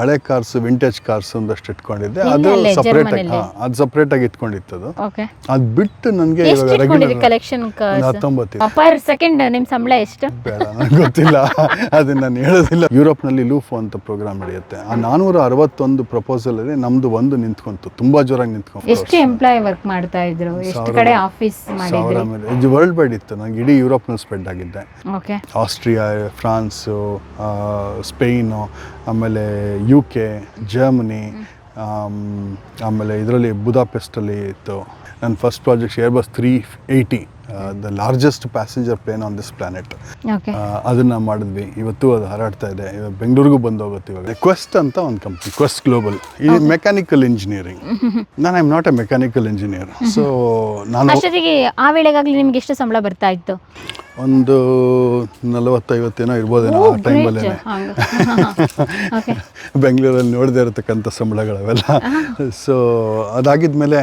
ಹಳೆ cars vintage cars ಒಂದಷ್ಟು ಇಟ್ಕೊಂಡಿದ್ದೆ. ಅದು ಸಪರೇಟ್ ಆಗಿ? ಅದು ಸಪ್ರೇಟ್ ಆಗಿ ಇಟ್ಕೊಂಡಿತ್ತು ಅದು ಓಕೆ ಅದು ಬಿಟ್ಟು ನನಗೆ ಎಷ್ಟು ಇವಾಗ ಇಟ್ಕೊಂಡಿದ್ರಿ ರೆಗ್ಯುಲರ್ ಕಲೆಕ್ಷನ್ ಹತ್ತೊಂಬತ್ತು. ಪರ್ ಸೆಕೆಂಡ್ ನಿಮ್ ಸಂಬಳ ಎಷ್ಟು? ಬೇಡ ಗೊತ್ತಿಲ್ಲ. ಅದನ್ನ ನಾನು ಹೇಳೋದಿಲ್ಲ. ಯುರೋಪ್ನಲ್ಲಿ ಲೂಫ್ ಅಂತ ಪ್ರೋಗ್ರಾಮ್ ನಡೆಯುತ್ತೆ. ಆ ನಾನೂರ ಅರವತ್ತೊಂದು ಪ್ರಪೋಸಲ್ ಅಲ್ಲಿ ನಮ್ದು ಒಂದು ನಿಂತ್ಕೊಂತು. ತುಂಬಾ ಜೋರಾಗಿ ನಿಂತ್ಕೊಂತು. ಎಷ್ಟು ಎಂಪ್ಲಾಯ್ ವರ್ಕ್ ಮಾಡ್ತಾ ಇದ್ರು? ಎಷ್ಟು ಕಡೆ ಆಫೀಸ್ ಸಾವಿರ ಮಾಡಿದ್ರಿ? ಮೇಲೆ. ಇದು ವರ್ಲ್ಡ್ ವೈಡ್ ಇತ್ತು. ನನಗೆ ಇಡೀ ಯುರೋಪ್ನಲ್ಲಿ ಸ್ಪ್ರೆಡ್ ಆಗಿದ್ದೆ. ಓಕೆ ಆಸ್ಟ್ರಿಯಾ ಫ್ರಾನ್ಸು ಸ್ಪೇನು ಆಮೇಲೆ ಯು ಕೆ ಜರ್ಮನಿ ಆಮೇಲೆ ಇದರಲ್ಲಿ ಬುದಾಪೆಸ್ಟಲ್ಲಿ ಇತ್ತು. ನನ್ನ first project Airbus three eighty the largest passenger plane on this planet ಅದನ್ನು ಮಾಡಿದ್ವಿ. ಇವತ್ತು ಅದು ಹಾರಾಡ್ತಾ ಇದೆ. ಬೆಂಗಳೂರಿಗೂ ಬಂದು ಹೋಗುತ್ತೆ ಇವಾಗ. ಕ್ವೆಸ್ಟ್ ಅಂತ ಒಂದು ಕಂಪ್ನಿ ಕ್ವೆಸ್ಟ್ ಗ್ಲೋಬಲ್ ಈ ಮೆಕ್ಯಾನಿಕಲ್ ಇಂಜಿನಿಯರಿಂಗ್ ನಾನು I am not a mechanical engineer so ನಾನು ಆ ವೇಳೆಗಾಗಲಿ ನಿಮ್ಗೆ ಎಷ್ಟು ಸಂಬಳ ಬರ್ತಾ ಇತ್ತು? ಒಂದು ನಲವತ್ತೈವತ್ತೇನೋ ಇರ್ಬೋದೇನೋ ಆ ಟೈಮಲ್ಲೇ ಬೆಂಗಳೂರಲ್ಲಿ ನೋಡದೇ ಇರತಕ್ಕಂಥ ಸಂಬಳಗಳವೆಲ್ಲ. ಸೊ ಅದಾಗಿದ್ಮೇಲೆ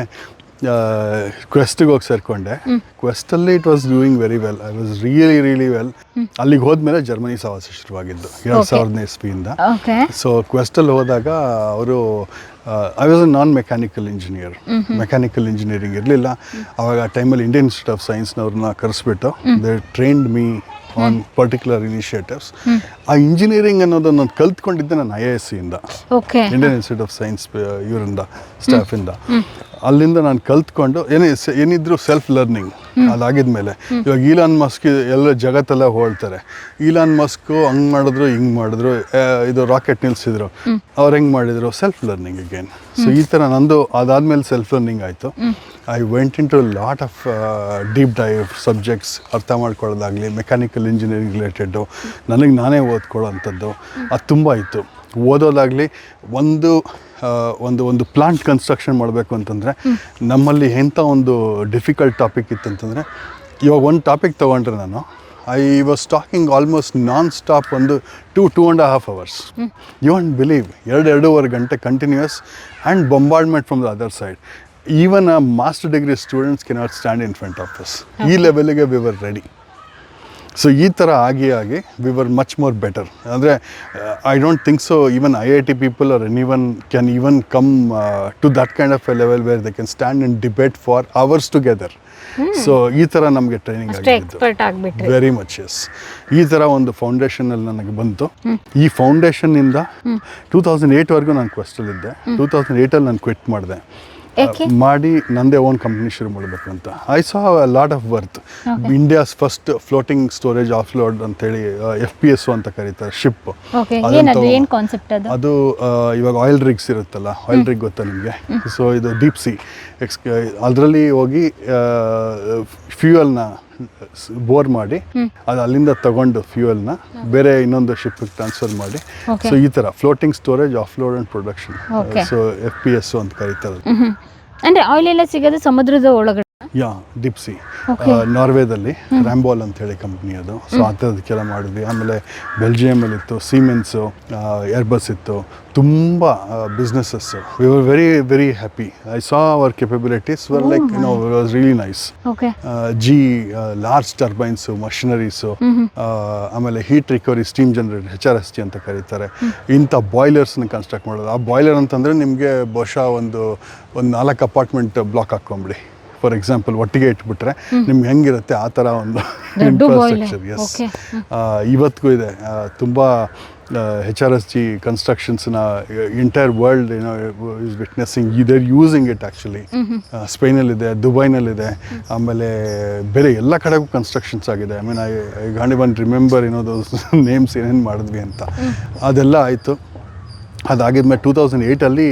ಕ್ವೆಸ್ಟಿಗೆ ಹೋಗಿ ಸೇರಿಕೊಂಡೆ. ಕ್ವೆಸ್ಟಲ್ಲಿ it was doing very well I was really really well ಅಲ್ಲಿಗೆ ಹೋದ್ಮೇಲೆ ಜರ್ಮನಿ ಸಹವಾಸ ಶುರುವಾಗಿದ್ದು ಎರಡು ಸಾವಿರದ ಇಸ್ವಿಯಿಂದ ಸೊ ಕ್ವೆಸ್ಟಲ್ಲಿ ಹೋದಾಗ ಅವರು I was a non mechanical engineer mechanical engineering ಇರಲಿಲ್ಲ. ಅವಾಗ ಆ ಟೈಮಲ್ಲಿ ಇಂಡಿಯನ್ ಇನ್ಸ್ಟಿಟ್ಯೂಟ್ ಆಫ್ ಸೈನ್ಸ್ನವ್ರನ್ನ ಕರೆಸ್ಬಿಟ್ಟು they trained me on particular initiatives ಆ ಇಂಜಿನಿಯರಿಂಗ್ ಅನ್ನೋದನ್ನು ನಾನು ಕಲ್ತ್ಕೊಂಡಿದ್ದೆ ನಾನು ಐ ಎ ಎಸ್ ಸಿಯಿಂದ ಇಂಡಿಯನ್ ಇನ್ಸ್ಟಿಟ್ಯೂಟ್ ಆಫ್ ಸೈನ್ಸ್ ಇವರಿಂದ ಸ್ಟಾಫಿಂದ ಅಲ್ಲಿಂದ ನಾನು ಕಲ್ತ್ಕೊಂಡು ಏನೇ ಏನಿದ್ರು ಸೆಲ್ಫ್ ಲರ್ನಿಂಗ್ ಅದಾಗಿದ್ಮೇಲೆ ಇವಾಗ ಈಲಾನ್ ಮಸ್ಕ್ ಎಲ್ಲ ಜಗತ್ತೆಲ್ಲ ಹೋಳ್ತಾರೆ ಈಲಾನ್ ಮಸ್ಕು ಹಂಗೆ ಮಾಡಿದ್ರು ಹಿಂಗೆ ಮಾಡಿದ್ರು ಇದು ರಾಕೆಟ್ ನಿಲ್ಸಿದ್ರು. ಅವ್ರು ಹೆಂಗೆ ಮಾಡಿದ್ರು? ಸೆಲ್ಫ್ ಲರ್ನಿಂಗ್ ಅಗೇನ್ ಸೊ ಈ ಥರ ನಂದು ಅದಾದ್ಮೇಲೆ ಸೆಲ್ಫ್ ಲರ್ನಿಂಗ್ ಆಯಿತು I went into lot of deep dive subjects ಅರ್ಥ ಮಾಡ್ಕೊಳ್ಳೋದಾಗಲಿ ಮೆಕ್ಯಾನಿಕಲ್ ಇಂಜಿನಿಯರಿಂಗ್ ರಿಲೇಟೆಡ್ಡು ನನಗೆ ನಾನೇ ಓದ್ಕೊಳ್ಳೋ ಅಂಥದ್ದು ಅದು ತುಂಬ ಇತ್ತು. ಓದೋದಾಗಲಿ ಒಂದು ಒಂದು ಒಂದು ಪ್ಲಾಂಟ್ ಕನ್ಸ್ಟ್ರಕ್ಷನ್ ಮಾಡಬೇಕು ಅಂತಂದರೆ ನಮ್ಮಲ್ಲಿ ಎಂಥ ಒಂದು ಡಿಫಿಕಲ್ಟ್ ಟಾಪಿಕ್ ಇತ್ತಂತಂದರೆ ಇವಾಗ ಒಂದು ಟಾಪಿಕ್ ತೊಗೊಂಡ್ರೆ ನಾನು I was talking almost non stop ಒಂದು two two and half hours you won't believe ಎರಡು, ಎರಡೂವರೆ ಗಂಟೆ continuous and bombardment from the other side even ಆ master degree students cannot stand in front of us ಈ ಲೆವೆಲ್ಗೆ we were ready so ಈ ಥರ ಆಗಿ ಆಗಿ we were much more better ಅಂದರೆ I don't think so even I I T people are anyone can even come to that kind of a level where they can stand in debate for hours together so ಈ ಥರ ನಮಗೆ training ಆಗಿದ್ದು. Very much S ಈ ಥರ ಒಂದು ಫೌಂಡೇಶನಲ್ಲಿ ನನಗೆ ಬಂತು. ಈ ಫೌಂಡೇಶನ್ನಿಂದ ಟೂ ತೌಸಂಡ್ ಏಯ್ಟ್ವರೆಗೂ ನಾನು ಕ್ವೆಸ್ಟಲ್ಲಿದ್ದೆ ಟೂ ತೌಸಂಡ್ ಏಯ್ಟಲ್ಲಿ ನಾನು ಕ್ವಿಟ್ ಮಾಡಿದೆ. ಮಾಡಿ ನಂದೇ ಓನ್ ಕಂಪ್ನಿ ಶುರು ಮಾಡಬೇಕು ಅಂತ I saw lot of worth India's first floating storage offload ಅಂತೇಳಿ ಎಫ್ ಪಿ ಎಸ್ ಅಂತ ಕರೀತಾರೆ ಶಿಪ್ ಅದು? ಇವಾಗ ಆಯಿಲ್ ರಿಗ್ಸ್ ಇರುತ್ತಲ್ಲ ಆಯಿಲ್ ರಿಗ್ ಗೊತ್ತಾ ನಿಮಗೆ? ಸೊ ಇದು ಡೀಪ್ ಸಿ ಎಕ್ಸ್ ಅದರಲ್ಲಿ ಹೋಗಿ ಫ್ಯೂಯಲ್ನ ಬೋರ್ ಮಾಡಿ ಅದು ಅಲ್ಲಿಂದ ತಗೊಂಡು ಫ್ಯೂಯಲ್ನ ಬೇರೆ ಇನ್ನೊಂದು ಶಿಪ್ಗೆ ಟ್ರಾನ್ಸ್ಫರ್ ಮಾಡಿ. ಸೊ ಈ ತರ floating storage offload and production. So F P S ಅಂತ ಕರೀತಾರೆ. ಅಂದ್ರೆ ಆಯಿಲ್ ಎಲ್ಲ ಸಿಗೋದು ಸಮುದ್ರದ ಒಳಗಡೆ ಯಾ ಡಿಪ್ಸಿ ನಾರ್ವೆದಲ್ಲಿ ರ್ಯಾಂಬೋಲ್ ಅಂತ ಹೇಳಿ ಕಂಪ್ನಿ ಅದು. ಸೊ ಆ ಥರದಕ್ಕೆಲ್ಲ ಮಾಡಿದ್ವಿ. ಆಮೇಲೆ ಬೆಲ್ಜಿಯಮಲ್ಲಿ ಇತ್ತು ಸೀಮೆನ್ಸು ಏರ್ಬಸ್ ಇತ್ತು. ತುಂಬ businesses we were very very happy I saw our capabilities were like you know was really nice G large turbines machineries ಆಮೇಲೆ heat recovery steam generator H R S T ಅಂತ ಕರೀತಾರೆ. ಇಂಥ ಬಾಯ್ಲರ್ಸ್ನ ಕನ್ಸ್ಟ್ರಕ್ಟ್ ಮಾಡೋದು. ಆ boiler ಅಂತಂದರೆ ನಿಮಗೆ ಬಹುಶಃ ಒಂದು ಒಂದು ನಾಲ್ಕು ಅಪಾರ್ಟ್ಮೆಂಟ್ ಬ್ಲಾಕ್ ಹಾಕ್ಕೊಂಬಿಡಿ. ಫಾರ್ ಎಕ್ಸಾಂಪಲ್ ಒಟ್ಟಿಗೆ ಇಟ್ಬಿಟ್ರೆ ನಿಮ್ಗೆ ಹೆಂಗಿರುತ್ತೆ ಆ ಥರ ಒಂದು ಇನ್ಫ್ರಾಸ್ಟ್ರಕ್ಚರ್. ಎಸ್ ಇವತ್ತಿಗೂ ಇದೆ. ತುಂಬ ಹೆಚ್ ಆರ್ ಎಸ್ ಜಿ ಕನ್ಸ್ಟ್ರಕ್ಷನ್ಸ್ನ ಎಂಟೈರ್ ವರ್ಲ್ಡ್ ಏನೋ ಇಸ್ ವಿಟ್ನೆಸ್ಸಿಂಗ್ ಇದರ್ ಯೂಸಿಂಗ್ ಇಟ್ ಆ್ಯಕ್ಚುಲಿ ಸ್ಪೈನಲ್ಲಿದೆ ದುಬೈನಲ್ಲಿದೆ ಆಮೇಲೆ ಬೇರೆ ಎಲ್ಲ ಕಡೆಗೂ ಕನ್ಸ್ಟ್ರಕ್ಷನ್ಸ್ ಆಗಿದೆ. ಐ ಮೀನ್ ಐ ಐ ಗಾಂಡಿ ಒನ್ ರಿಮೆಂಬರ್ ಏನೋ ನೇಮ್ಸ್ ಏನೇನು ಮಾಡಿದ್ವಿ ಅಂತ. ಅದೆಲ್ಲ ಆಯಿತು. ಅದಾಗಿದ್ಮೇಲೆ ಟೂ ತೌಸಂಡ್ ಏಯ್ಟಲ್ಲಿ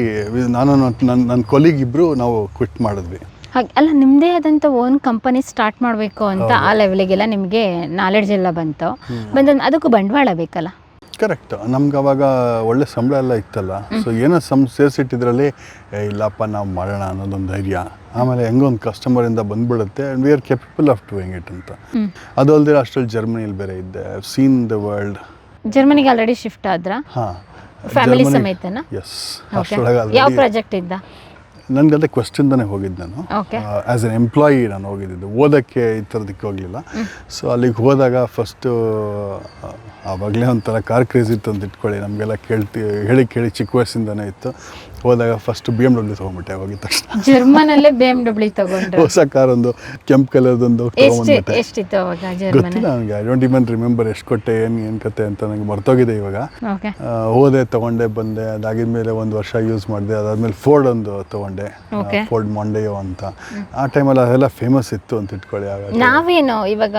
ನಾನು ನನ್ನ ನನ್ನ ಕೊಲೀಗ್ ಇಬ್ಬರು ನಾವು ಕ್ವಿಟ್ ಮಾಡಿದ್ವಿ. ಹಾಗೆ ಅಲ್ಲ ನಿಮ್ಮದೇ ಆದಂಥ ಓನ್ ಕಂಪನಿ ಸ್ಟಾರ್ಟ್ ಮಾಡಬೇಕು ಅಂತ ಆ ಲೆವೆಲಿಗೆಲ್ಲ ನಿಮಗೆ ನಾಲೆಡ್ಜ್ ಎಲ್ಲ ಬಂತು. ಬಂದ ಅದಕ್ಕೂ ಬಂಡವಾಳ ಬೇಕಲ್ಲ? ಕರೆಕ್ಟ್ ನಮ್ಗೆ ಅವಾಗ ಒಳ್ಳೆ ಸಂಬಳ ಎಲ್ಲ ಇತ್ತಲ್ಲ. ಸೊ ಏನೋ ಸಮ್ ಸೇರಿಸಿಟ್ಟಿದ್ರಲ್ಲಿ ಇಲ್ಲಪ್ಪ ನಾವು ಮಾಡೋಣ ಅನ್ನೋದೊಂದು ಧೈರ್ಯ. ಆಮೇಲೆ ಹೆಂಗೋ ಒಂದು ಕಸ್ಟಮರಿಂದ ಬಂದ್ಬಿಡುತ್ತೆ and we are capable of doing it ಅಂತ. ಅದು ಅಲ್ಲದೆ ಅಷ್ಟರಲ್ಲಿ ಜರ್ಮನಿಯಲ್ಲಿ ಬೇರೆ ಇದ್ದೆ. ಸೀನ್ ದ ವರ್ಲ್ಡ್ ಜರ್ಮನಿಗೆ ಆಲ್ರೆಡಿ ಶಿಫ್ಟ್ ಆದ್ರ? ಹಾಂ. ಫ್ಯಾಮಿಲಿ ಸಮೇತನ? ಎಸ್ ಅಷ್ಟರೊಳಗೆ ಯಾವ ಪ್ರಾಜೆಕ್ಟ್ ಇದ್ದ? ನನಗದೇ ತಾನೇ ಹೋಗಿದ್ದು ನಾನು. ಆ್ಯಸ್ ಎನ್ ಎಂಪ್ಲಾಯಿ ನಾನು ಹೋಗಿದ್ದು ಓದೋಕ್ಕೆ ಈ ಥರದಕ್ಕೆ ಹೋಗಲಿಲ್ಲ. ಸೊ ಅಲ್ಲಿಗೆ ಹೋದಾಗ ಫಸ್ಟು ಆವಾಗಲೇ ಒಂಥರ ಕಾರ್ ಕ್ರೇಜ್ ಇತ್ತು ಅಂತ ಇಟ್ಕೊಳ್ಳಿ. ನಮಗೆಲ್ಲ ಕೇಳ್ತಿ ಹೇಳಿ ಕೇಳಿ ಚಿಕ್ಕ ವಯಸ್ಸಿಂದನೇ ಇತ್ತು. ಹೋದಾಗ ಫಸ್ಟ್ ಬಿ ಎಂ ಡಬ್ಲ್ಯೂ ತೊಗೊಂಬಿಟ್ಟೆ ಹೋಗಿದ ತಕ್ಷಣ. ಜರ್ಮನಲ್ಲೇ ಬಿ ಎಂ ಡಬ್ಲ್ಯೂ ತಗೊಂಡ್ರು. ಹೊಸ ಕಾರ್ ಒಂದು ಕೆಂಪು ಕಲರ್ದೊಂದು ತೊಗೊಂಡ್ಬಿಟ್ಟೆ ಎಷ್ಟಿತ್ತು ಅವಾಗ ಜರ್ಮನ್ ಗೊತ್ತಿಲ್ಲ ನನಗೆ. ಐ ಡೋಂಟ್ ಇವನ್ ರಿಮೆಂಬರ್ ಎಷ್ಟು ಕೊಟ್ಟೆ ಏನು ಏನು ಕತೆ ಅಂತ ನನಗೆ ಮರ್ತೋಗಿದೆ ಇವಾಗ. ಹೋದೆ ತೊಗೊಂಡೆ ಬಂದೆ. ಅದಾಗಿದ್ಮೇಲೆ ಒಂದು ವರ್ಷ ಯೂಸ್ ಮಾಡಿದೆ. ಅದಾದ್ಮೇಲೆ ಫೋರ್ಡ್ ಒಂದು ತೊಗೊಂಡೆ. Okay. ಫೋರ್ಡ್ ಮೊಂಡೆಯೋ ಅಂತ. ಆ ಟೈಮಲ್ಲಿ ಅದೆಲ್ಲ ಫೇಮಸ್ ಇತ್ತು ಅಂತ ಇಟ್ಕೊಳ್ಳಿ ಆಗ. ನಾವೇನು ಇವಾಗ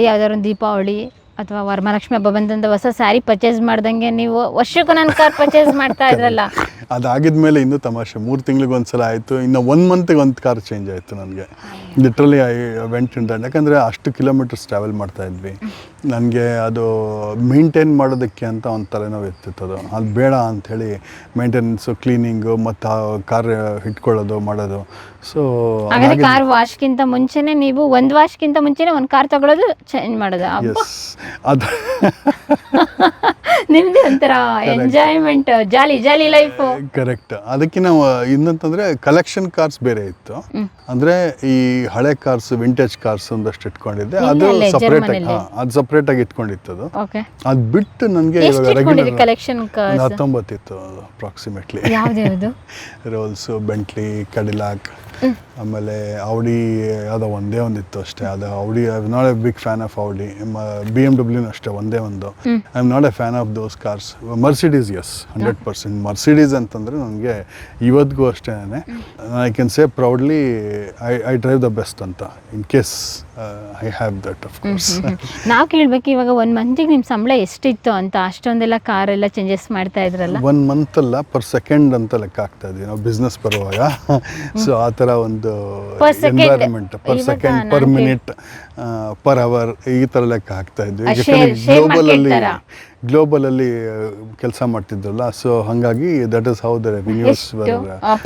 ಯಾವ್ದಾದ್ರು ದೀಪಾವಳಿ ಅಥವಾ ವರಮಹಾಲಕ್ಷ್ಮಿ ಹಬ್ಬ ಬಂದಂತ ಹೊಸ ಸ್ಯಾರಿ ಪರ್ಚೇಸ್ ಮಾಡ್ದಂಗೆ ನೀವು ವರ್ಷಕ್ಕೂ ನನ್ನ ಕಾರ್ ಪರ್ಚೇಸ್ ಮಾಡ್ತಾ ಇದ್ರಲ್ಲ. ಅದಾಗಿದ್ಮೇಲೆ ಇನ್ನೂ ತಮಾಷೆ ಮೂರು ತಿಂಗಳಿಗೆ ಒಂದು ಸಲ ಆಯಿತು ಇನ್ನು ಒನ್ ಮಂತಿಗೆ ಒಂದು ಕಾರ್ ಚೇಂಜ್ ಆಯಿತು ನನಗೆ. Literally I went in that ಯಾಕಂದರೆ ಅಷ್ಟು ಕಿಲೋಮೀಟರ್ಸ್ ಟ್ರಾವೆಲ್ ಮಾಡ್ತಾ ಇದ್ವಿ. ನನಗೆ ಅದು ಮೇಂಟೈನ್ ಮಾಡೋದಕ್ಕೆ ಅಂತ ಒಂದು ತಲೆನೋವು ಇರ್ತಿತ್ತು ಅದು. ಅದು ಬೇಡ ಅಂಥೇಳಿ ಮೇಂಟೆನೆನ್ಸು ಕ್ಲೀನಿಂಗು ಮತ್ತು ಕಾರ್ ಇಟ್ಕೊಳ್ಳೋದು ಮಾಡೋದು. ಸೊ ಹಾಗಾದ್ರೆ ಕಾರ್ ವಾಶ್ಗಿಂತ ಮುಂಚೆನೆ ನೀವು ಒಂದು ವಾಶ್ಗಿಂತ ಮುಂಚೆನೆ ಒಂದು ಕಾರ್ ತಗೊಳ್ಳೋದು ಚೇಂಜ್ ಮಾಡೋದು. ಎಸ್ ಅದು ನಿಮ್ದು ಒಂಥರ enjoyment jolly jolly life correct ಅದಕ್ಕೆ ನಾವು ಇನ್ನಂತಂದ್ರೆ ಕಲೆಕ್ಷನ್ ಕಾರ್ಸ್ ಬೇರೆ ಇತ್ತು. ಅಂದ್ರೆ ಈ ಹಳೆ ಕಾರ್ಸ್ ವಿಂಟೇಜ್ ಕಾರ್ಸ್ ಒಂದಷ್ಟು ಇಟ್ಕೊಂಡಿದ್ದೆ. ಅದು ಸಪರೇಟ್ ಅದು ಸಪ್ರೇಟ್ ಆಗಿ ಇಟ್ಕೊಂಡಿತ್ತು ಅದು ಅದ್ ಬಿಟ್ಟು ನನಗೆ ಇವಾಗ regular ಹತ್ತೊಂಬತ್ತಿತ್ತು approximately Rolls Rolls Bentley Cadillac ಆಮೇಲೆ ಔಡಿ ಯಾವುದೋ ಒಂದೇ ಒಂದಿತ್ತು ಅಷ್ಟೇ. ಅದು Audi I not a big fan of Audi B M ಡಬ್ಲ್ಯೂನು ಅಷ್ಟೇ ಒಂದೇ ಒಂದು. I am not a fan of those cars Mercedes S hundred percent Mercedes ಅಂತಂದರೆ ನನಗೆ ಇವತ್ತಿಗೂ ಅಷ್ಟೇ I can say proudly I I drive the best ಅಂತ in case I have that of course ನಾವು ಕೇಳಬೇಕು ಇವಾಗ ಮಂತ್ ಮಂತಿಗೆ ನಿಮ್ಮ ಸಂಬಳ ಎಷ್ಟಿತ್ತು ಅಂತ ಅಷ್ಟೊಂದೆಲ್ಲ ಕಾರ್ ಎಲ್ಲ ಚೇಂಜಸ್ ಮಾಡ್ತಾ ಇದ್ರಲ್ಲ? ಒನ್ ಮಂತ್ ಅಲ್ಲ ಪರ್ ಸೆಕೆಂಡ್ ಅಂತ ಲೆಕ್ಕ ಆಗ್ತಾ ಇದ್ವಿ ನಾವು ಬಿಸ್ನೆಸ್ ಬರುವಾಗ. ಸೊ ಆ ಥರ ಒಂದು. Environment per second per minute per hour ಈ ಥರ ಲೆಕ್ಕ ಹಾಕ್ತಾ ಇದ್ವಿ ಗ್ಲೋಬಲ್ ಅಲ್ಲಿ ಗ್ಲೋಬಲ್ ಅಲ್ಲಿ ಕೆಲಸ ಮಾಡ್ತಿದ್ರಲ್ಲ ಸೊ ಹಂಗಾಗಿ that is how the revenues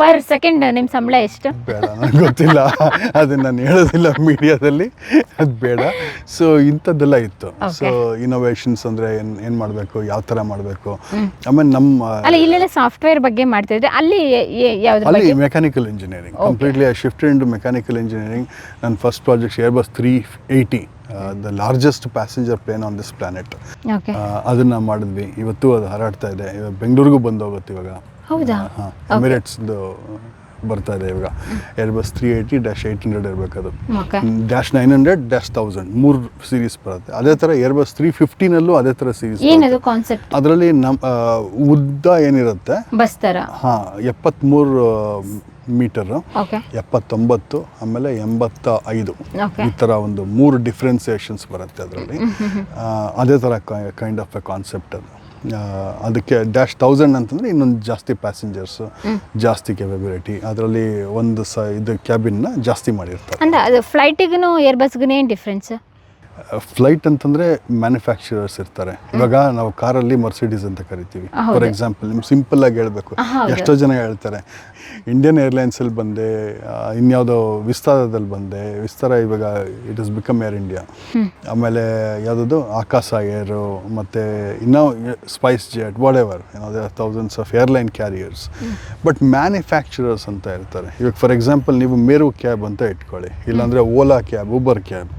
per second ನಿಮ್ಮ ಸಂಬಳ ಎಷ್ಟು? ಬೇಡ ನನಗೆ ಗೊತ್ತಿಲ್ಲ. ಅದನ್ನ ನಾನು ಹೇಳೋದಿಲ್ಲ ಮೀಡಿಯಾದಲ್ಲಿ. ಅದು ಬೇಡ. ಸೊ ಇಂಥದ್ದೆಲ್ಲ ಇತ್ತು. ಸೊ ಇನೋವೇಷನ್ಸ್ ಅಂದ್ರೆ ಏನು ಏನ್ ಮಾಡಬೇಕು ಯಾವ ತರ ಮಾಡಬೇಕು? ಆಮೇಲೆ ನಮ್ಮ ಅಲ್ಲ ಇಲ್ಲೆಲ್ಲ ಸಾಫ್ಟ್ವೇರ್ ಬಗ್ಗೆ ಮಾಡ್ತಿದ್ರೆ ಅಲ್ಲಿ ಅಲ್ಲಿ mechanical engineering completely I shifted into mechanical engineering ನನ್ನ first project Airbus three eighty the largest passenger plane on this planet ಅದನ್ನ ಮಾಡಿದ್ವಿ. ಇವತ್ತು ಅದು ಹಾರಾಡ್ತಾ ಇದೆ. ಬೆಂಗಳೂರಿಗೂ ಬಂದೋಗುತ್ತೆ ಇವಾಗ. ಹೌದಾ? ಎಮಿರೇಟ್ಸ್ ಎಮಿರೇಟ್ಸ್ದು ಬರ್ತಾ ಇದೆ ಇವಾಗ. Airbus three eighty dash eight hundred ಇರಬೇಕದು dash nine hundred dash thousand ಮೂರು ಸೀರೀಸ್ ಬರುತ್ತೆ. ಅದೇ ಥರ ಏರ್ ಬಸ್ ತ್ರೀ ಫಿಫ್ಟೀನಲ್ಲೂ ಅದೇ ಥರ ಸೀರೀಸ್ ಅದರಲ್ಲಿ ನಮ್ಮ ಉದ್ದ ಏನಿರುತ್ತೆ? ಹಾಂ ಎಪ್ಪತ್ತ್ಮೂರು ಮೀಟರ್. ಎಪ್ಪತ್ತೊಂಬತ್ತು ಆಮೇಲೆ ಎಂಬತ್ತ ಐದು ಈ ಥರ ಒಂದು ಮೂರು ಡಿಫ್ರೆನ್ಸಿಯೇಷನ್ಸ್ ಬರುತ್ತೆ ಅದರಲ್ಲಿ. ಅದೇ ಥರ ಕೈಂಡ್ ಆಫ್ ಎ ಕಾನ್ಸೆಪ್ಟ್ ಅದು. ಅದಕ್ಕೆ ಡ್ಯಾಶ್ ತೌಸಂಡ್ ಅಂತಂದರೆ ಇನ್ನೊಂದು ಜಾಸ್ತಿ ಪ್ಯಾಸೆಂಜರ್ಸು ಜಾಸ್ತಿ ಕೆಪಬಿಲಿಟಿ ಅದರಲ್ಲಿ ಒಂದು ಸ ಇದು ಕ್ಯಾಬಿನ್ನ ಜಾಸ್ತಿ ಮಾಡಿರ್ತಾರೆ. ಅಂದ್ರೆ ಅದು ಫ್ಲೈಟಿಗೂ ಏರ್ಬಸ್ಗೂ ಏನು ಡಿಫ್ರೆನ್ಸ್ ಫ್ಲೈಟ್ ಅಂತಂದ್ರೆ ಮ್ಯಾನುಫ್ಯಾಕ್ಚರರ್ಸ್ ಇರ್ತಾರೆ. ಇವಾಗ ನಾವು ಕಾರಲ್ಲಿ ಮರ್ಸಿಡೀಸ್ ಅಂತ ಕರಿತೀವಿ. ಫಾರ್ ಎಕ್ಸಾಂಪಲ್ ನಿಮ್ಗೆ ಸಿಂಪಲ್ ಆಗಿ ಹೇಳಬೇಕು. ಎಷ್ಟೋ ಜನ ಹೇಳ್ತಾರೆ ಇಂಡಿಯನ್ ಏರ್ಲೈನ್ಸ್ ಅಲ್ಲಿ ಬಂದೆ ಇನ್ಯಾವುದೋ ವಿಸ್ತಾರದಲ್ಲಿ ಬಂದೆ ವಿಸ್ತಾರ ಇವಾಗ it is become Air India ಆಮೇಲೆ ಯಾವುದದು? ಆಕಾಶ ಏರ್ ಮತ್ತೆ ಇನ್ನೂ ಸ್ಪೈಸ್ ಜೆಟ್ ವಾಟ್ ಎವರ್ ಏನೋ thousands of airline carriers but manufacturers ಅಂತ ಇರ್ತಾರೆ. ಇವಾಗ ಫಾರ್ ಎಕ್ಸಾಂಪಲ್ ನೀವು ಮೇರು ಕ್ಯಾಬ್ ಅಂತ ಇಟ್ಕೊಳ್ಳಿ ಇಲ್ಲಾಂದ್ರೆ ಓಲಾ ಕ್ಯಾಬ್ ಉಬರ್ ಕ್ಯಾಬ್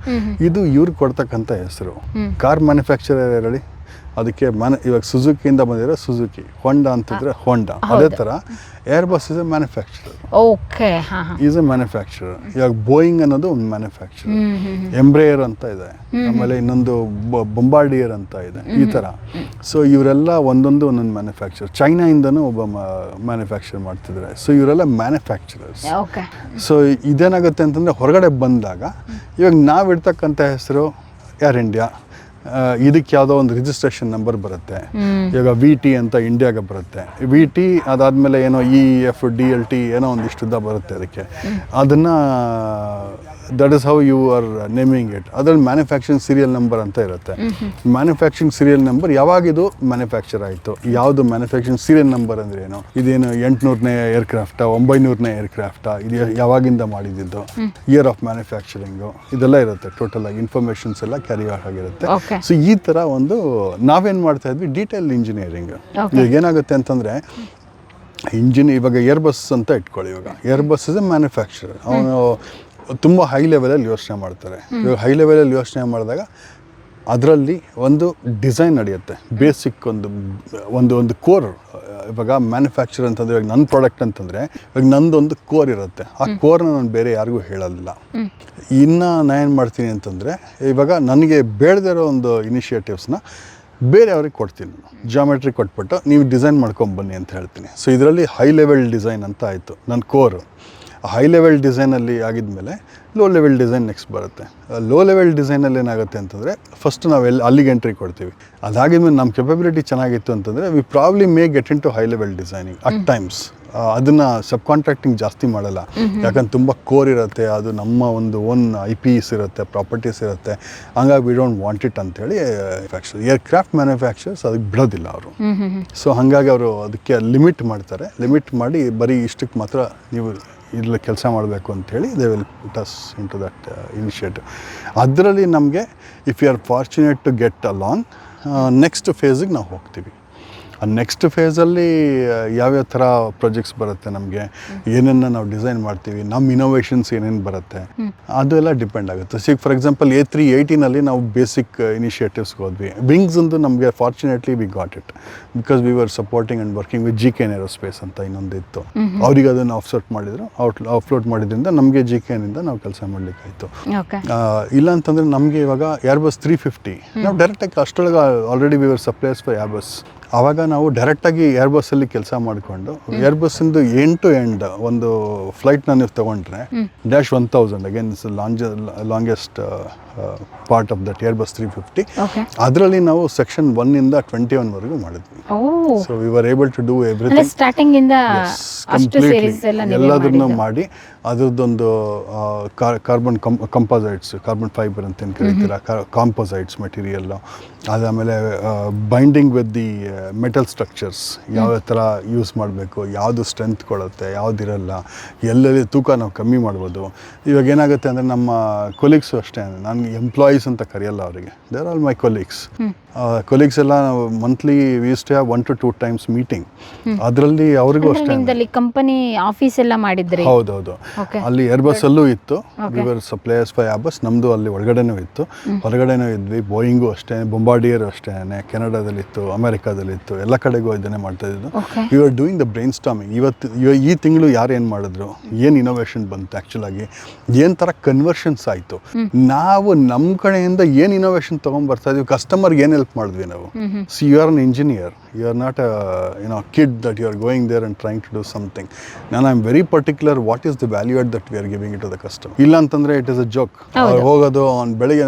ಇದು ಇವ್ರು ಕೊಡ್ತಕ್ಕಂಥ ಹೆಸರು. ಕಾರ್ ಮ್ಯಾನುಫ್ಯಾಕ್ಚರರ್ ಹೇಳಿ? ಅದಕ್ಕೆ ಮನ ಇವಾಗ ಸುಜುಕಿಯಿಂದ ಬಂದಿರೋ ಸುಜುಕಿ ಹೊಂಡಾ ಅಂತಿದ್ರೆ ಹೊಂಡಾ ಅದೇ ಥರ Airbus is a manufacture okay is a manufacture ಇವಾಗ ಬೋಯಿಂಗ್ ಅನ್ನೋದು ಒಂದು ಹ್ಮ್ ಎಂಬ್ರೇಯರ್ ಅಂತ ಇದೆ. ಆಮೇಲೆ ಇನ್ನೊಂದು ಬೊಂಬಾರ್ಡಿಯರ್ ಅಂತ ಇದೆ. ಈ ಥರ. ಸೊ ಇವರೆಲ್ಲ ಒಂದೊಂದು ಒಂದೊಂದು ಮ್ಯಾನುಫ್ಯಾಕ್ಚರ್ ಚೈನಾಯಿಂದನೂ ಒಬ್ಬ ಮ್ಯಾನುಫ್ಯಾಕ್ಚರ್ ಮಾಡ್ತಿದ್ದಾರೆ. ಸೊ ಇವರೆಲ್ಲ ಮ್ಯಾನುಫ್ಯಾಕ್ಚರರ್ಸ್ ಸೊ ಇದೇನಾಗುತ್ತೆ ಅಂತಂದರೆ ಹೊರಗಡೆ ಬಂದಾಗ ಇವಾಗ ನಾವು ಇಡ್ತಕ್ಕಂಥ ಹೆಸರು ಏರ್ ಇಂಡಿಯಾ ಇದಕ್ಕೆ ಯಾವುದೋ ಒಂದು ರಿಜಿಸ್ಟ್ರೇಷನ್ ನಂಬರ್ ಬರುತ್ತೆ. ಇವಾಗ ವಿ ಟಿ ಅಂತ ಇಂಡಿಯಾಗೆ ಬರುತ್ತೆ. ವಿ ಟಿ ಅದಾದಮೇಲೆ ಏನೋ E F D L T ಏನೋ ಒಂದಿಷ್ಟುದ್ದ ಬರುತ್ತೆ ಅದಕ್ಕೆ. ಅದನ್ನು that is how you are naming it ಅದರಲ್ಲಿ ಮ್ಯಾನುಫ್ಯಾಕ್ಚರಿಂಗ್ ಸೀರಿಯಲ್ ನಂಬರ್ ಅಂತ ಇರುತ್ತೆ. ಮ್ಯಾನುಫ್ಯಾಕ್ಚರಿಂಗ್ ಸೀರಿಯಲ್ ನಂಬರ್ ಯಾವಾಗ ಇದು ಮ್ಯಾನುಫ್ಯಾಕ್ಚರ್ ಆಯಿತು? ಯಾವುದು ಮ್ಯಾನುಫ್ಯಾಕ್ಚರಿಂಗ್ ಸೀರಿಯಲ್ ನಂಬರ್ ಅಂದ್ರೆ ಏನು? ಇದೇನು ಎಂಟುನೂರನೇ ಏರ್ಕ್ರಾಫ್ಟಾ ಒಂಬೈನೂರನೇ ಏರ್ಕ್ರಾಫ್ಟಾ ಇದು ಯಾವಾಗಿಂದ ಮಾಡಿದ್ದು? ಇಯರ್ ಆಫ್ ಮ್ಯಾನುಫ್ಯಾಕ್ಚರಿಂಗು ಇದೆಲ್ಲ ಇರುತ್ತೆ. ಟೋಟಲ್ ಆಗಿ ಇನ್ಫಾರ್ಮೇಶನ್ಸ್ ಎಲ್ಲ ಕ್ಯಾರಿ ಆಗಿರುತ್ತೆ. ಸೊ ಈ ಥರ ಒಂದು ನಾವೇನು ಮಾಡ್ತಾ ಇದ್ವಿ? ಡೀಟೇಲ್ ಇಂಜಿನಿಯರಿಂಗ್ ಈಗ ಏನಾಗುತ್ತೆ ಅಂತಂದರೆ ಇಂಜಿನ್ ಇವಾಗ ಏರ್ ಬಸ್ ಅಂತ ಇಟ್ಕೊಳ್ಳಿ ಇವಾಗ. Airbus is a manufacture ಅವನು ತುಂಬ ಹೈ ಲೆವೆಲಲ್ಲಿ ಯೋಚನೆ ಮಾಡ್ತಾರೆ. ಇವಾಗ ಹೈ ಲೆವೆಲಲ್ಲಿ ಯೋಚನೆ ಮಾಡಿದಾಗ ಅದರಲ್ಲಿ ಒಂದು ಡಿಸೈನ್ ನಡೆಯುತ್ತೆ. ಬೇಸಿಕ್ ಒಂದು ಒಂದು ಒಂದು ಕೋರ್ ಇವಾಗ ಮ್ಯಾನುಫ್ಯಾಕ್ಚರ್ ಅಂತಂದರೆ ಇವಾಗ ನನ್ನ ಪ್ರಾಡಕ್ಟ್ ಅಂತಂದರೆ ಇವಾಗ ನಂದೊಂದು ಕೋರ್ ಇರುತ್ತೆ. ಆ ಕೋರ್ನ ನಾನು ಬೇರೆ ಯಾರಿಗೂ ಹೇಳೋದಿಲ್ಲ. ಇನ್ನು ನಾನು ಏನು ಮಾಡ್ತೀನಿ ಅಂತಂದರೆ ಇವಾಗ ನನಗೆ ಬೇಡದಿರೋ ಒಂದು ಇನಿಷಿಯೇಟಿವ್ಸ್ನ ಬೇರೆಯವ್ರಿಗೆ ಕೊಡ್ತೀನಿ ನಾನು. ಜಾಮೆಟ್ರಿ ಕೊಟ್ಬಿಟ್ಟು ನೀವು ಡಿಸೈನ್ ಮಾಡ್ಕೊಂಬನ್ನಿ ಅಂತ ಹೇಳ್ತೀನಿ. ಸೊ ಇದರಲ್ಲಿ ಹೈ ಲೆವೆಲ್ ಡಿಸೈನ್ ಅಂತ ಆಯಿತು. ನನ್ನ ಕೋರು ಹೈ ಲೆವೆಲ್ ಡಿಸೈನಲ್ಲಿ ಆಗಿದ್ಮೇಲೆ ಲೋ ಲೆವೆಲ್ ಡಿಸೈನ್ ನೆಕ್ಸ್ಟ್ ಬರುತ್ತೆ. ಲೋ ಲೆವೆಲ್ ಡಿಸೈನಲ್ಲಿ ಏನಾಗುತ್ತೆ ಅಂತಂದರೆ ಫಸ್ಟ್ ನಾವು ಎಲ್ಲಿ ಅಲ್ಲಿಗೆ ಎಂಟ್ರಿ ಕೊಡ್ತೀವಿ. ಅದಾಗಿದ್ಮೇಲೆ ನಮ್ಮ ಕೆಪಬಿಲಿಟಿ ಚೆನ್ನಾಗಿತ್ತು ಅಂತಂದರೆ we probably may get into high level designing at times ಅದನ್ನು ಸಬ್ ಕಾಂಟ್ರಾಕ್ಟಿಂಗ್ ಜಾಸ್ತಿ ಮಾಡಲ್ಲ. ಯಾಕಂದ್ರೆ ತುಂಬ ಕೋರ್ ಇರುತ್ತೆ ಅದು ನಮ್ಮ ಒಂದು ಓನ್ ಐ ಪಿ ಇಸ್ ಇರುತ್ತೆ ಪ್ರಾಪರ್ಟೀಸ್ ಇರುತ್ತೆ. ಹಂಗಾಗಿ ವಿ ಡೋಂಟ್ ವಾಂಟ್ ಇಟ್ ಅಂತೇಳಿ ಫ್ಯಾಕ್ಚರ್ ಏರ್ ಕ್ರಾಫ್ಟ್ ಮ್ಯಾನುಫ್ಯಾಕ್ಚರ್ಸ್ ಅದಕ್ಕೆ ಬಿಡೋದಿಲ್ಲ ಅವರು. ಸೊ ಹಾಗಾಗಿ ಅವರು ಅದಕ್ಕೆ ಲಿಮಿಟ್ ಮಾಡ್ತಾರೆ. ಲಿಮಿಟ್ ಮಾಡಿ ಬರೀ ಇಷ್ಟಕ್ಕೆ ಮಾತ್ರ ನೀವು ಇಲ್ಲಿ ಕೆಲಸ ಮಾಡಬೇಕು ಅಂಥೇಳಿ they will toss into that initiative ಅದರಲ್ಲಿ ನಮಗೆ if you are fortunate to get along next ಫೇಸಿಗೆ ನಾವು ಹೋಗ್ತೀವಿ. ನೆಕ್ಸ್ಟ್ ಫೇಸಲ್ಲಿ ಯಾವ್ಯಾವ ಥರ ಪ್ರಾಜೆಕ್ಟ್ಸ್ ಬರುತ್ತೆ ನಮಗೆ? ಏನನ್ನ ನಾವು ಡಿಸೈನ್ ಮಾಡ್ತೀವಿ? ನಮ್ಮ ಇನೋವೇಷನ್ಸ್ ಏನೇನು ಬರುತ್ತೆ? ಅದೆಲ್ಲ ಡಿಪೆಂಡ್ ಆಗುತ್ತೆ. See for example A three ಏಯ್ಟಿನಲ್ಲಿ ನಾವು ಬೇಸಿಕ್ ಇನಿಷಿಯೇಟಿವ್ಸ್ಗೆ ಹೋದ್ವಿ. ವಿಂಗ್ಸ್ ಒಂದು ನಮಗೆ fortunately we got it because we were supporting and working with G K N aerospace ಅಂತ ಇನ್ನೊಂದು ಇತ್ತು. ಅವ್ರಿಗೆ ಅದನ್ನು ಆಫ್ಸೆಟ್ ಮಾಡಿದ್ರು. ಔಟ್ ಅಪ್ಲೋಡ್ ಮಾಡಿದ್ರಿಂದ ನಮಗೆ ಜಿ ಕೆ ಎನ್ನಿಂದ ನಾವು ಕೆಲಸ ಮಾಡಲಿಕ್ಕಾಯಿತು. ಇಲ್ಲ ಅಂತಂದರೆ ನಮಗೆ ಇವಾಗ ಏರ್ಬಸ್ ತ್ರೀ ಫಿಫ್ಟಿ ನಾವು ಡೈರೆಕ್ಟಾಗಿ ಅಷ್ಟೊಳಗೆ already we were supplies for Airbus ಆವಾಗ ನಾವು ಡೈರೆಕ್ಟಾಗಿ ಏರ್ಬಸ್ಸಲ್ಲಿ ಕೆಲಸ ಮಾಡಿಕೊಂಡು ಏರ್ಬಸ್ಸಿಂದು ಎಂಡ್ ಟು ಎಂಡ್ ಒಂದು ಫ್ಲೈಟ್ನ ನೀವು ತೊಗೊಂಡ್ರೆ dash one thousand again ಲಾಂಜ longest part of that Airbus three fifty ಅದರಲ್ಲಿ ನಾವು ಸೆಕ್ಷನ್ ಒನ್ನಿಂದ ಟ್ವೆಂಟಿ ಒನ್ವರೆಗೂ ಮಾಡಿದ್ವಿ. So we were able to do everything starting completely ಎಲ್ಲದನ್ನು ಮಾಡಿ. ಅದ್ರದ್ದೊಂದು ಕಾರ್ಬನ್ ಕಂಪೋಸೈಟ್ಸ್ ಕಾರ್ಬನ್ ಫೈಬರ್ ಅಂತ ಏನು ಕರಿತೀರ? ಕಾಂಪೋಸೈಟ್ಸ್ ಮೆಟೀರಿಯಲ್ಲು ಅದಾದಮೇಲೆ binding with the metal structures ಯಾವ ಥರ ಯೂಸ್ ಮಾಡಬೇಕು? ಯಾವುದು ಸ್ಟ್ರೆಂತ್ ಕೊಡುತ್ತೆ? ಯಾವುದಿರಲ್ಲ? ಎಲ್ಲೆಲ್ಲಿ ತೂಕ ನಾವು ಕಮ್ಮಿ ಮಾಡ್ಬೋದು? ಇವಾಗ ಏನಾಗುತ್ತೆ ಅಂದರೆ ನಮ್ಮ ಕೊಲೀಗ್ಸು ಅಷ್ಟೇ ನಾನು ಎಂಪ್ಲಾಯೀಸ್ ಅಂತ ಕರೆಯಲ್ಲ ಅವರಿಗೆ. There all my colleagues colleagues ಎಲ್ಲ ನಾವು monthly used to have one to two times meeting ಅದರಲ್ಲಿ ಅವ್ರಿಗೂ ಅಷ್ಟೇ ಕಂಪನಿ ಆಫೀಸ್ ಎಲ್ಲ ಮಾಡಿದ್ರೆ? ಹೌದೌದು. ಅಲ್ಲಿ ಏರ್ಬಸ್ ಅಲ್ಲೂ ಇತ್ತು. ವಿವರ್ ಸಪ್ಲೈಯರ್ಸ್ ಫೈ ಆಬಸ್ ನಮ್ದು ಅಲ್ಲಿ ಒಳಗಡೆನೂ ಇತ್ತು. ಹೊರಗಡೆನೂ ಇದ್ವಿ. ಬೋಯಿಂಗು ಅಷ್ಟೇ ಬೊಂಬಾರ್ಡಿಯರ್ ಅಷ್ಟೇ ಅಮೆರಿಕಾದಲ್ಲಿ ಇತ್ತು ಎಲ್ಲ ಕಡೆಗೂ ಇದನ್ನೇ ಮಾಡ್ತಾ ಇದ್ದು. You are doing the brainstorming ಇವತ್ತು ಈ ತಿಂಗಳು ಯಾರು ಏನು ಮಾಡಿದ್ರು? ಏನು ಇನೋವೇಷನ್ ಬಂತು ಆ್ಯಕ್ಚುಲಾಗಿ ಏನು ಥರ ಕನ್ವರ್ಷನ್ಸ್ ಆಯಿತು? ನಾವು ನಮ್ಮ ಕಡೆಯಿಂದ ಏನು ಇನೋವೇಷನ್ ತೊಗೊಂಬರ್ತಾ ಇದೀವಿ? ಕಸ್ಟಮರ್ಗೆ ಏನು ಹೆಲ್ಪ್ ಮಾಡಿದ್ವಿ ನಾವು? See you are an engineer you are not you know kid that you are going there and trying to do something ನಾನು I am very particular what is the value at that we are giving it to the customer ಇಲ್ಲ ಅಂತಂದ್ರೆ it is a joke ಹೋಗೋದು ಅವ್ನು ಬೆಳಿಗ್ಗೆ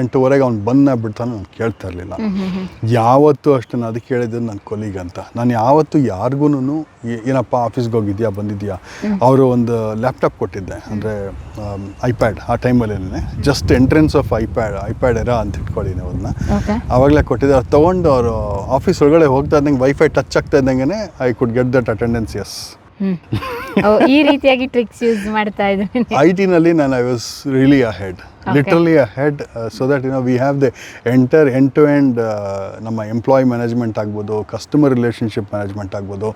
ಎಂಟೂವರೆಗೆ ಅವ್ನು ಬಂದ ಬಿಡ್ತಾನೆ ನಾನು ಕೇಳ್ತಾ ಇರಲಿಲ್ಲ. ಯಾವತ್ತು ಅಷ್ಟೇ ನಾನು ಅದಕ್ಕೆ ಹೇಳಿದ್ದು ನನ್ನ ಕೊಲೀಗ್ ಅಂತ. ನಾನು ಯಾವತ್ತು ಯಾರಿಗೂ ಏನಪ್ಪ ಆಫೀಸ್ಗೆ ಹೋಗಿದ್ಯಾ ಬಂದಿದ್ಯಾ? ಅವರು ಒಂದು ಲ್ಯಾಪ್ಟಾಪ್ ಕೊಟ್ಟಿದ್ದೆ ಅಂದರೆ ಐಪ್ಯಾಡ್ ಆ ಟೈಮಲ್ಲಿ just entrance of iPad iPad ಎರ ಅಂತ ಇಟ್ಕೊಳ್ಳಿ ನೀವು ಅದನ್ನ ಆವಾಗಲೇ ಕೊಟ್ಟಿದ್ದೆ ಅವ್ರು ತೊಗೊಂಡು ಅವರು ಆಫೀಸ್ ಒಳಗಡೆ ಹೋಗ್ತಾ ಇದ್ದಂಗೆ ವೈಫೈ ಟಚ್ ಆಗ್ತಾ ಇದ್ದಂಗೆ I could get that attendance as ಈ ರೀತಿಯಾಗಿ ಟ್ರಿಕ್ಸ್ ಯೂಸ್ ಮಾಡ್ತಾ ಇದ್ದೀನಿ. ಐ ಟಿನಲ್ಲಿ ನಾನು I was really a head literally head so that you know we have the enter end to end ನಮ್ಮ ಎಂಪ್ಲಾಯ್ ಮ್ಯಾನೇಜ್ಮೆಂಟ್ ಆಗ್ಬೋದು ಕಸ್ಟಮರ್ ರಿಲೇಷನ್ಶಿಪ್ ಮ್ಯಾನೇಜ್ಮೆಂಟ್ ಆಗ್ಬೋದು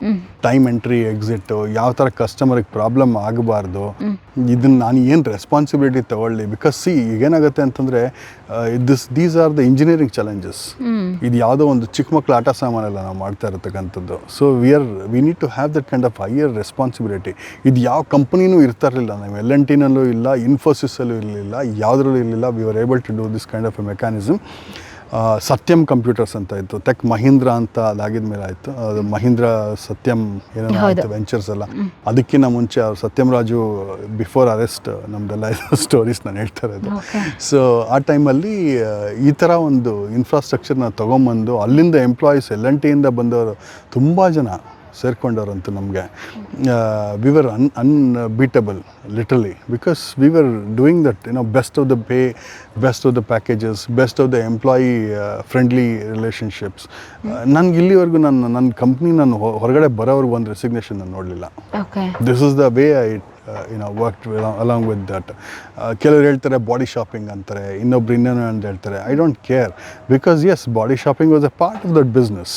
ಟೈಮ್ ಎಂಟ್ರಿ ಎಕ್ಸಿಟ್ ಯಾವ ಥರ ಕಸ್ಟಮರ್ಗೆ ಪ್ರಾಬ್ಲಮ್ ಆಗಬಾರ್ದು ಇದನ್ನ ನಾನು ಏನು ರೆಸ್ಪಾನ್ಸಿಬಿಲಿಟಿ ತಗೊಳ್ಳಿ? ಬಿಕಾಸ್ ಸಿ ಈಗೇನಾಗುತ್ತೆ ಅಂತಂದರೆ this these are the engineering challenges ಇದು ಯಾವುದೋ ಒಂದು ಚಿಕ್ಕ ಮಕ್ಕಳ ಆಟ ಸಾಮಾನೆಲ್ಲ ನಾವು ಮಾಡ್ತಾ ಇರತಕ್ಕಂಥದ್ದು. So we are we need to have that kind of higher responsibility ಇದು ಯಾವ ಕಂಪ್ನಿನೂ ಇರ್ತಾ ಇರಲಿಲ್ಲ ನಾವು ಎಲ್ ಎನ್ ಟಿನಲ್ಲೂ ಇಲ್ಲ ಇನ್ಫೋಸಿಸಲ್ಲೂ ಇರಲಿಲ್ಲ ಯಾವುದ್ರಲ್ಲೂ ಇರಲಿಲ್ಲ. We are able to do this kind of a mechanism Satyam Computers ಅಂತ ಇತ್ತು. ಟೆಕ್ ಮಹೀಂದ್ರ ಅಂತ ಅದಾಗಿದ ಮೇಲೆ ಆಯಿತು. ಅದು ಮಹೀಂದ್ರ ಸತ್ಯಂ ಏನೇನೋ ಆಯಿತು ವೆಂಚರ್ಸ್ ಎಲ್ಲ. ಅದಕ್ಕಿಂತ ಮುಂಚೆ ಅವ್ರು ಸತ್ಯಂ ರಾಜು ಬಿಫೋರ್ ಅರೆಸ್ಟ್ ನಮ್ದೆಲ್ಲ ಸ್ಟೋರೀಸ್ ನಾನು ಹೇಳ್ತಾ ಇರೋದು. ಸೊ ಆ ಟೈಮಲ್ಲಿ ಈ ಥರ ಒಂದು ಇನ್ಫ್ರಾಸ್ಟ್ರಕ್ಚರ್ನ ತೊಗೊಂಬಂದು ಅಲ್ಲಿಂದ ಎಂಪ್ಲಾಯೀಸ್ ಎಲ್ ಎನ್ ಟಿಯಿಂದ ಬಂದವರು ತುಂಬ ಜನ ಸೇರ್ಕೊಂಡವ್ರಂತೂ ನಮಗೆ. We were un unbeatable literally because we were doing that you know best of the pay best of the packages best of the employee friendly relationships ನನಗೆ ಇಲ್ಲಿವರೆಗೂ ನನ್ನ ನನ್ನ ಕಂಪ್ನಿ ನಾನು ಹೊರಗಡೆ ಬರೋವ್ರಿಗೆ ಒಂದು ರೆಸಿಗ್ನೇಷನ್ ನಾನು ನೋಡಲಿಲ್ಲ. This is the way I you know work along with that ಕೆಲವರು ಹೇಳ್ತಾರೆ ಬಾಡಿ ಶಾಪಿಂಗ್ ಅಂತಾರೆ ಇನ್ನೊಬ್ರು ಇನ್ನೇನು ಅಂತ ಹೇಳ್ತಾರೆ. I don't care because as body shopping was a part of that business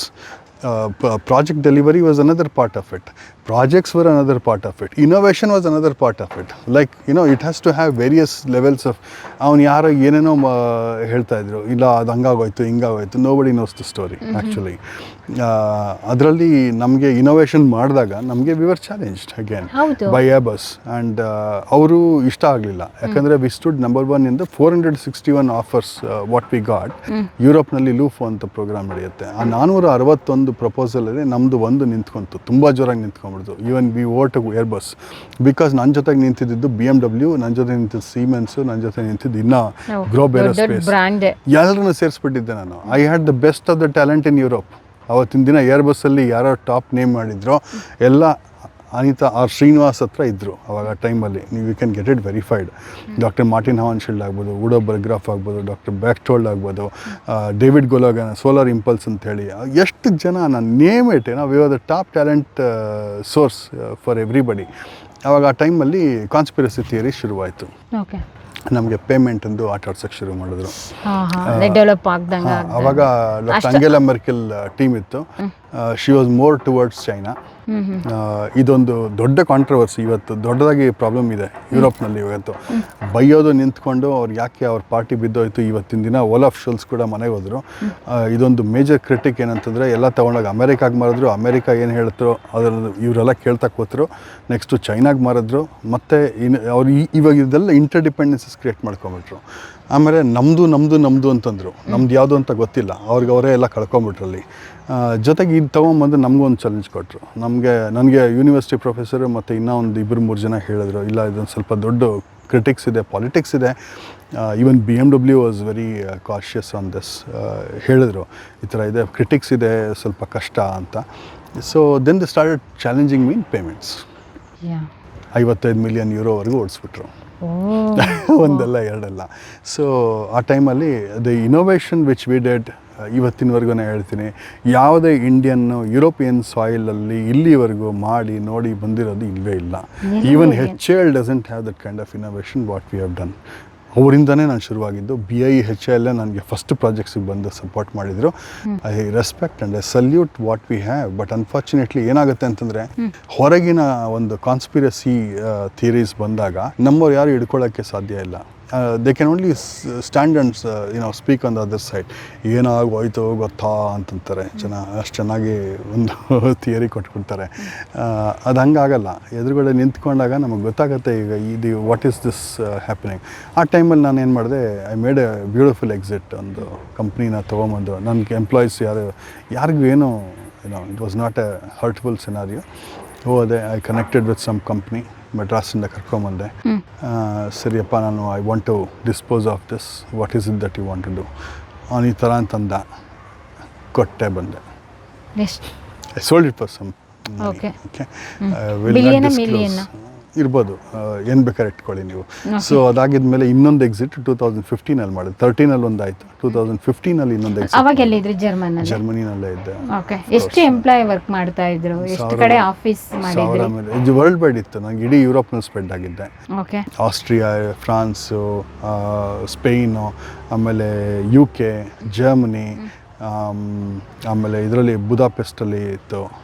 project delivery was another part of it projects were another part of it innovation was another part of it like you know it has to have various levels of ಅವ್ನು ಯಾರೋ ಏನೇನೋ ಹೇಳ್ತಾ ಇದ್ರು. ಇಲ್ಲ ಅದು ಹಂಗಾಗೋಯ್ತು ಹಿಂಗಾಗೋಯ್ತು. Nobody knows the story actually ಅದರಲ್ಲಿ ನಮಗೆ ಇನೋವೇಷನ್ ಮಾಡಿದಾಗ ನಮಗೆ we were challenged again by by bus and ಅವರು ಇಷ್ಟ ಆಗಲಿಲ್ಲ. ಯಾಕಂದರೆ ವಿ ಸ್ಟುಡ್ ನಂಬರ್ ಒನ್ ಇಂದ four hundred sixty one offers what we got ಯುರೋಪ್ನಲ್ಲಿ ಲೂಫೋ ಅಂತ ಪ್ರೋಗ್ರಾಮ್ ನಡೆಯುತ್ತೆ. ಆ ನಾನ್ನೂರ ಅರವತ್ತೊಂದು ಪ್ರಪೋಸಲಲ್ಲಿ ನಮ್ಮದು ಒಂದು ನಿಂತ್ಕೊಂತು. ತುಂಬ ಜೋರಾಗಿ ನಿಂತ್ಕೊಂಡ್ಬಿಡ್ತು. ಈವನ್ ವಿ ಓಟ್ ಏರ್ ಬಸ್ ಬಿಕಾಸ್ ನನ್ನ ಜೊತೆಗೆ ನಿಂತಿದ್ದು ಬಿ ಎಂ ಡಬ್ಲ್ಯೂ ನನ್ನ ಜೊತೆ ನಿಂತಿದ್ದು ಸೀಮೆನ್ಸು ನನ್ನ ಜೊತೆ ನಿಂತಿದ್ದು ಇನ್ನೂ ಗ್ರೋ ಬೇರೆ ದೊಡ್ಡ ಸ್ಪೇಸ್ ಬ್ರ್ಯಾಂಡ್ ಎಲ್ಲರನ್ನು ಸೇರಿಸ್ಬಿಟ್ಟಿದ್ದೆ ನಾನು. I had the best of the talent in Europe ಅವತ್ತಿನ ದಿನ ಏರ್ ಬಸ್ಸಲ್ಲಿ ಯಾರೋ ಟಾಪ್ ನೇಮ್ ಮಾಡಿದ್ರೋ. ಎಲ್ಲ ಅನಿತಾ ಆರ್ ಶ್ರೀನಿವಾಸ್ ಹತ್ರ ಇದ್ದರು ಅವಾಗ ಟೈಮಲ್ಲಿ ನೀವು you can get it verified doctor Martin Hauenschild ಆಗ್ಬೋದು ಉಡೋ ಬರ್ಗ್ರಾಫ್ ಆಗ್ಬೋದು ಡಾಕ್ಟರ್ ಬ್ಯಾಕ್ಟೋಲ್ಡ್ ಆಗ್ಬೋದು ಡೇವಿಡ್ ಗೊಲೋಗನ್ ಸೋಲಾರ್ ಇಂಪಲ್ಸ್ ಅಂತೇಳಿ ಎಷ್ಟು ಜನ ನಾನು ನೇಮ್ ಇಟ್ ನಾವು we are the top talent source for everybody ಅವಾಗ ಆ ಟೈಮಲ್ಲಿ ಕಾನ್ಸ್ಪಿರಸಿ ಥಿಯರಿ ಶುರುವಾಯಿತು. ನಮಗೆ ಪೇಮೆಂಟ್ ಎಂದು ಆಟ ಆಡ್ಸೋಕ್ಕೆ ಶುರು ಮಾಡಿದ್ರು. ಅವಾಗ ಡಾಕ್ಟರ್ ಅಂಗೆಲಾ ಮೆರ್ಕೆಲ್ ಟೀಮ್ ಇತ್ತು. She was more towards China ಇದೊಂದು ದೊಡ್ಡ ಕಾಂಟ್ರವರ್ಸಿ ಇವತ್ತು ದೊಡ್ಡದಾಗಿ ಪ್ರಾಬ್ಲಮ್ ಇದೆ ಯುರೋಪ್ನಲ್ಲಿ ಇವತ್ತು. ಬೈಯೋದು ನಿಂತ್ಕೊಂಡು ಅವ್ರು ಯಾಕೆ ಅವ್ರ ಪಾರ್ಟಿ ಬಿದ್ದೋಯ್ತು ಇವತ್ತಿನ ದಿನ ಓಲಾಫ್ ಶೋಲ್ಸ್ ಕೂಡ ಮನೆಗೆ ಹೋದರು. ಇದೊಂದು ಮೇಜರ್ ಕ್ರಿಟಿಕ್ ಏನಂತಂದರೆ ಎಲ್ಲ ತೊಗೊಂಡಾಗ ಅಮೆರಿಕಾಗೆ ಮಾರಿದ್ರು. ಅಮೆರಿಕ ಏನು ಹೇಳ್ತಾರೋ ಅದರ ಇವರೆಲ್ಲ ಕೇಳ್ತಾ ಕೂತರು. ನೆಕ್ಸ್ಟು ಚೈನಾಗೆ ಮಾರಿದ್ರು. ಮತ್ತು ಇನ್ನು ಅವ್ರು ಈ- ಇವಾಗ ಇದೆಲ್ಲ ಇಂಟರ್ ಡಿಪೆಂಡೆನ್ಸಸ್ ಕ್ರಿಯೇಟ್ ಮಾಡ್ಕೊಂಬಿಟ್ರು ಆಮೇಲೆ ನಮ್ಮದು ನಮ್ಮದು ನಮ್ಮದು ಅಂತಂದರು. ನಮ್ದು ಯಾವುದು ಅಂತ ಗೊತ್ತಿಲ್ಲ. ಅವ್ರಿಗೆ ಅವರೇ ಎಲ್ಲ ಕಳ್ಕೊಂಬಿಟ್ರಲ್ಲಿ. ಜೊತೆಗೆ ಇದು ತೊಗೊಂಬಂದು ನಮಗೂ ಒಂದು ಚಾಲೆಂಜ್ ಕೊಟ್ಟರು ನಮಗೆ ನನಗೆ ಯೂನಿವರ್ಸಿಟಿ ಪ್ರೊಫೆಸರು ಮತ್ತು ಇನ್ನೂ ಒಂದು ಇಬ್ಬರು ಮೂರು ಜನ ಹೇಳಿದ್ರು ಇಲ್ಲ ಇದೊಂದು ಸ್ವಲ್ಪ ದೊಡ್ಡ ಕ್ರಿಟಿಕ್ಸ್ ಇದೆ ಪಾಲಿಟಿಕ್ಸ್ ಇದೆ. Even B M W was very cautious on this ಹೇಳಿದ್ರು ಈ ಥರ ಇದೆ ಕ್ರಿಟಿಕ್ಸ್ ಇದೆ ಸ್ವಲ್ಪ ಕಷ್ಟ ಅಂತ. So then the started challenging mean payments ಐವತ್ತೈದು ಮಿಲಿಯನ್ ಯೂರೋವರೆಗೂ ಓಡಿಸ್ಬಿಟ್ರು. ಒಂದಲ್ಲ ಎರಡಲ್ಲ. ಸೊ ಆ ಟೈಮಲ್ಲಿ the innovation which we did ಇವತ್ತಿನವರೆಗೂ ನಾನು ಹೇಳ್ತೀನಿ ಯಾವುದೇ ಇಂಡಿಯನ್ನು ಯುರೋಪಿಯನ್ ಸಾಯಿಲಲ್ಲಿ ಇಲ್ಲಿವರೆಗೂ ಮಾಡಿ ನೋಡಿ ಬಂದಿರೋದು ಇಲ್ಲವೇ ಇಲ್ಲ. Even H L doesn't have that kind of innovation what we have done ಅವರಿಂದನೇ ನಾನು ಶುರುವಾಗಿದ್ದು ಬಿ ಐ ಹೆಚ್ ಎಲ್ ನನಗೆ ಫಸ್ಟ್ ಪ್ರಾಜೆಕ್ಟ್ಸಿಗೆ ಬಂದು ಸಪೋರ್ಟ್ ಮಾಡಿದರು. I respect and I salute what we have but unfortunately ಏನಾಗುತ್ತೆ ಅಂತಂದರೆ ಹೊರಗಿನ ಒಂದು ಕಾನ್ಸ್ಪಿರಸಿ ಥಿಯರೀಸ್ ಬಂದಾಗ ನಮ್ಮವ್ರು ಯಾರು ಹಿಡ್ಕೊಳ್ಳೋಕ್ಕೆ ಸಾಧ್ಯ ಇಲ್ಲ. They can only stand and ಏನೋ speak on the other side ಏನಾಗೋಯ್ತು ಗೊತ್ತಾ ಅಂತಂತಾರೆ. ಜನ, ಅಷ್ಟು ಚೆನ್ನಾಗಿ ಒಂದು ಥಿಯರಿ ಕೊಟ್ಬಿಡ್ತಾರೆ. ಅದು ಹಂಗಾಗಲ್ಲ. ಎದುರುಗಡೆ ನಿಂತ್ಕೊಂಡಾಗ ನಮಗೆ ಗೊತ್ತಾಗುತ್ತೆ ಈಗ ಇದು ವಾಟ್ ಈಸ್ ದಿಸ್ ಹ್ಯಾಪನಿಂಗ್ ಆ ಟೈಮಲ್ಲಿ ನಾನು ಏನು ಮಾಡಿದೆ I made a beautiful exit ಒಂದು ಕಂಪ್ನಿನ ತೊಗೊಂಬಂದು. ನನಗೆ ಎಂಪ್ಲಾಯೀಸ್ ಯಾರು, ಯಾರಿಗೂ ಏನೋ ಏನೋ it was not a hurtful scenario ಹೋದೆ I connected with some company ಮೆಡ್ರಾಸಿಂದ ಕರ್ಕೊಂಬಂದೆ. ಸರಿಯಪ್ಪ ನಾನು I want to dispose of this what is it that you want to do ಅವನು ಈ ಥರ ಅಂತಂದ. ಕೊಟ್ಟೆ ಬಂದೆ. I sold it for some. Okay will not ಆ? ಇರ್ಬೋದು. ಏನು ಬೇಕಾದ್ರೆ ಇಟ್ಕೊಳ್ಳಿ ನೀವು. ಸೊ ಅದಾಗಿದ ಮೇಲೆ ಇನ್ನೊಂದು ಎಕ್ಸಿಟ್ ಟೂ ತೌಸಂಡ್ ಫಿಫ್ಟೀನಲ್ಲಿ ಮಾಡಿದೆ ತರ್ಟೀನಲ್ಲಿ ಒಂದು ಆಯ್ತು. ಟೂ ತೌಸಂಡ್ ಫಿಫ್ಟೀನಲ್ಲಿ ಇನ್ನೊಂದು ಅವಾಗ ಎಕ್ಸಿಟ್ ಎಲ್ಲಿದ್ರಿ? ಜರ್ಮನ್ ಅಲ್ಲಿ ಜರ್ಮನಿನಲ್ಲೇ ಇದ್ದೆ. ಓಕೆ ಎಷ್ಟು ಎಂಪ್ಲಾಯ್ ವರ್ಕ್ ಮಾಡ್ತಾ ಇದ್ರು? ಎಷ್ಟು ಕಡೆ ಆಫೀಸ್ ಸಾವಿರ ಮೇಲೆ. ಇದು ವರ್ಲ್ಡ್ ವೈಡ್ ಇತ್ತು. ನನಗೆ ಇಡೀ ಯುರೋಪ್ನಲ್ಲಿ ಸ್ಪ್ರೆಡ್ ಆಗಿದ್ದೆ. ಓಕೆ ಆಸ್ಟ್ರಿಯಾ ಫ್ರಾನ್ಸು ಸ್ಪೇನು ಆಮೇಲೆ ಯು ಕೆ ಜರ್ಮನಿ ಆಮೇಲೆ ಇದರಲ್ಲಿ ಬುದಾಪೆಸ್ಟಲ್ಲಿ ಇತ್ತು.